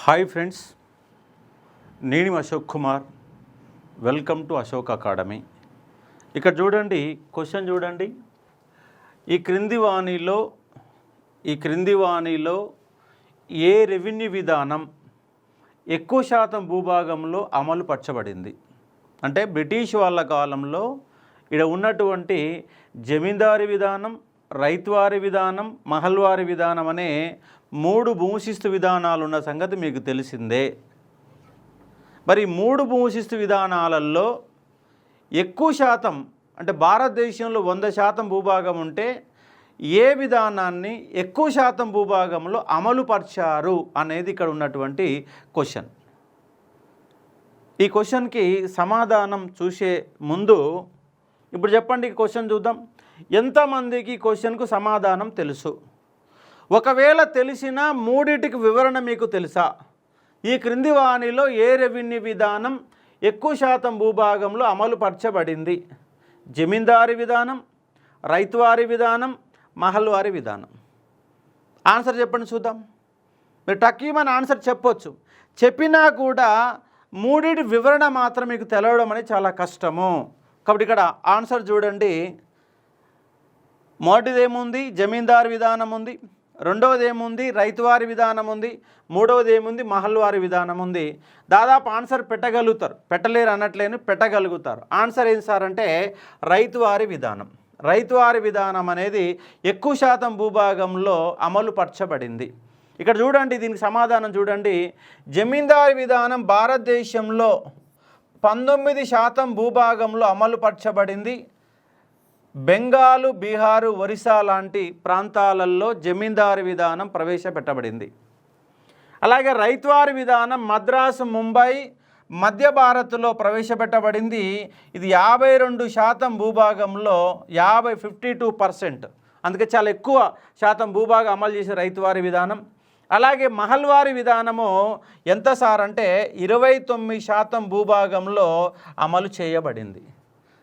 Hi friends నేను Ashok Kumar. Welcome to Ashok academy ఇక్కడ చూడండి క్వశ్చన్ చూడండి. ఈ క్రింది వాణిలో ఈ క్రింది వాణిలో ఏ రెవెన్యూ విధానం ఎక్కువ శాతం భూభాగంలో అమలు పరచబడింది? అంటే బ్రిటిష్ వాళ్ళ కాలంలో ఇక్కడ ఉన్నటువంటి జమీందారీ విధానం రైతువారి విధానం మహల్వారి విధానం అనే మూడు భూమిశిస్తు విధానాలు ఉన్న సంగతి మీకు తెలిసిందే. మరి మూడు భూమిశిస్తు విధానాలలో ఎక్కువ శాతం అంటే భారతదేశంలో వంద శాతం భూభాగం ఉంటే ఏ విధానాన్ని ఎక్కువ శాతం భూభాగంలో అమలు పరిచారు అనేది ఇక్కడ ఉన్నటువంటి క్వశ్చన్. ఈ క్వశ్చన్కి సమాధానం చూసే ముందు ఇప్పుడు చెప్పండి క్వశ్చన్ చూద్దాం. ఎంతమందికి క్వశ్చన్కు సమాధానం తెలుసు? ఒకవేళ తెలిసిన మూడిటికి వివరణ మీకు తెలుసా? ఈ క్రింది వాణిలో ఏ రెవెన్యూ విధానం ఎక్కువ శాతం భూభాగంలో అమలు పరచబడింది జమీందారీ విధానం రైతువారి విధానం మహల్వారి విధానం. ఆన్సర్ చెప్పండి చూద్దాం. మీరు టక్కీమని ఆన్సర్ చెప్పొచ్చు. చెప్పినా కూడా మూడిటి వివరణ మాత్రం మీకు తెలవడం అనేది చాలా కష్టము. కాబట్టి ఇక్కడ ఆన్సర్ చూడండి. మొదటిది ఏముంది జమీందారు విధానం ఉంది రెండవది ఏముంది రైతువారి విధానం ఉంది మూడవది ఏముంది మహల్వారి విధానం ఉంది దాదాపు ఆన్సర్ పెట్టగలుగుతారు. పెట్టలేరు అనట్లేను పెట్టగలుగుతారు. ఆన్సర్ ఏం సార్ అంటే రైతువారి విధానం. రైతువారి విధానం అనేది ఎక్కువ శాతం భూభాగంలో అమలు పరచబడింది. ఇక్కడ చూడండి దీనికి సమాధానం చూడండి. జమీందారీ విధానం భారతదేశంలో పంతొమ్మిది శాతం భూభాగంలో అమలు పరచబడింది. బెంగాలు బీహారు ఒరిస్సా లాంటి ప్రాంతాలలో జమీందారు విధానం ప్రవేశపెట్టబడింది. అలాగే రైతువారి విధానం మద్రాసు ముంబై మధ్య భారత్లో ప్రవేశపెట్టబడింది. ఇది యాభై రెండు శాతం భూభాగంలో యాభై ఫిఫ్టీ టూ పర్సెంట్. అందుకే చాలా ఎక్కువ శాతం భూభాగం అమలు చేసే రైతువారి విధానం. అలాగే మహల్వారి విధానము ఎంత సార్ అంటే ఇరవై తొమ్మిది శాతం భూభాగంలో అమలు చేయబడింది.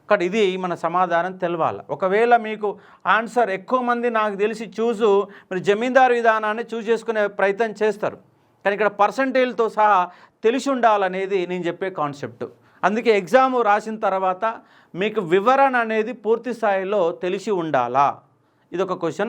అక్కడ ఇది మన సమాధానం తెలవాలి. ఒకవేళ మీకు ఆన్సర్ ఎక్కువ మంది నాకు తెలిసి చూసు మీరు జమీందారు విధానాన్ని చూస్ చేసుకునే ప్రయత్నం చేస్తారు. కానీ ఇక్కడ పర్సంటేజ్తో సహా తెలిసి ఉండాలనేది నేను చెప్పే కాన్సెప్ట్. అందుకే ఎగ్జామ్ రాసిన తర్వాత మీకు వివరణ అనేది పూర్తి స్థాయిలో తెలిసి ఉండాలా? ఇది ఒక క్వశ్చన్.